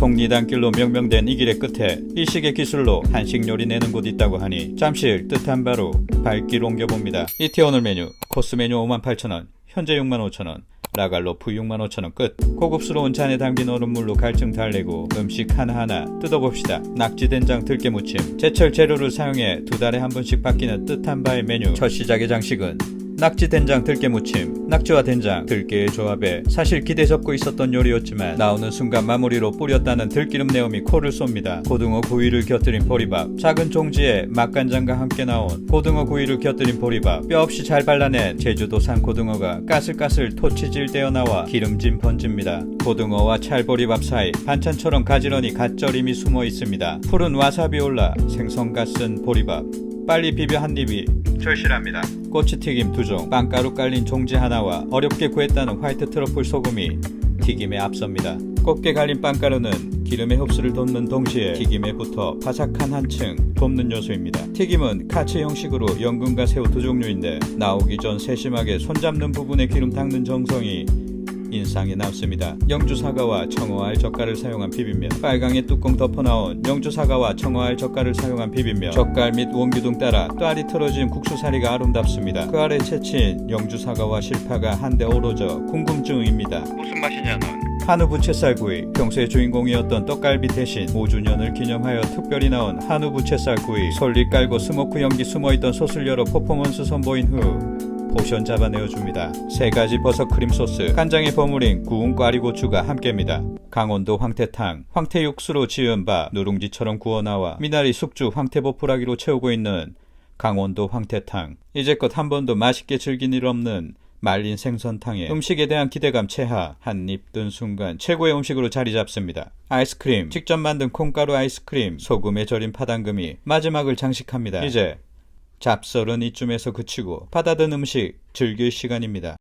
속리단길로 명명된 이 길의 끝에 일식의 기술로 한식 요리 내는 곳 있다고 하니 잠시 뜻한 바로 발길 옮겨봅니다. 오늘 메뉴 코스 메뉴 58,000원 현재 65,000원 라갈로프 65,000원 끝. 고급스러운 잔에 담긴 얼음물로 갈증 달래고 음식 하나하나 뜯어봅시다. 낙지 된장 들깨 무침. 제철 재료를 사용해 두 달에 한 번씩 바뀌는 뜻한 바의 메뉴. 첫 시작의 장식은 낙지 된장 들깨 무침 낙지와 된장 들깨의 조합에 사실 기대 접고 있었던 요리였지만 나오는 순간 마무리로 뿌렸다는 들기름 내음이 코를 쏩니다. 고등어 구이를 곁들인 보리밥 작은 종지에 맛간장과 함께 나온 고등어 구이를 곁들인 보리밥 뼈 없이 잘 발라낸 제주도산 고등어가 까슬까슬 토치질 되어 나와 기름진 번집니다. 고등어와 찰보리밥 사이 반찬처럼 가지런히 갓절임이 숨어 있습니다. 푸른 와사비 올라 생선가 쓴 보리밥. 빨리 비벼 한 입이 절실합니다. 꼬치튀김 두 종, 빵가루 깔린 종지 하나와 어렵게 구했다는 화이트 트러플 소금이 튀김에 앞섭니다. 곱게 갈린 빵가루는 기름의 흡수를 돕는 동시에 튀김에 붙어 바삭한 한층 돕는 요소입니다. 튀김은 카츠 형식으로 연근과 새우 두 종류인데 나오기 전 세심하게 손잡는 부분에 기름 닦는 정성이 인상에 남습니다. 영주 사과와 청어알 젓갈을 사용한 비빔면, 빨강에 뚜껑 덮어 나온 영주 사과와 청어알 젓갈을 사용한 비빔면, 젓갈 및 원기둥 따라 또알이 틀어진 국수사리가 아름답습니다. 그 아래 채친 영주 사과와 실파가 한데 어우러져 궁금증입니다. 무슨 맛이냐 넌? 한우 부채살구이 평소의 주인공이었던 떡갈비 대신 5주년을 기념하여 특별히 나온 한우 부채살구이 솔잎 깔고 스모크 연기 숨어있던 솥을 열어 퍼포먼스 선보인 후 포션 잡아내어 줍니다. 세 가지 버섯 크림 소스, 간장에 버무린 구운 꽈리 고추가 함께입니다. 강원도 황태탕, 황태 육수로 지은 밥, 누룽지처럼 구워 나와 미나리 숙주 황태보풀하기로 채우고 있는 강원도 황태탕. 이제껏 한 번도 맛있게 즐긴 일 없는 말린 생선탕에 음식에 대한 기대감 최하 한 입 든 순간 최고의 음식으로 자리 잡습니다. 아이스크림, 직접 만든 콩가루 아이스크림, 소금에 절인 파당금이 마지막을 장식합니다. 이제 잡설은 이쯤에서 그치고 받아든 음식 즐길 시간입니다.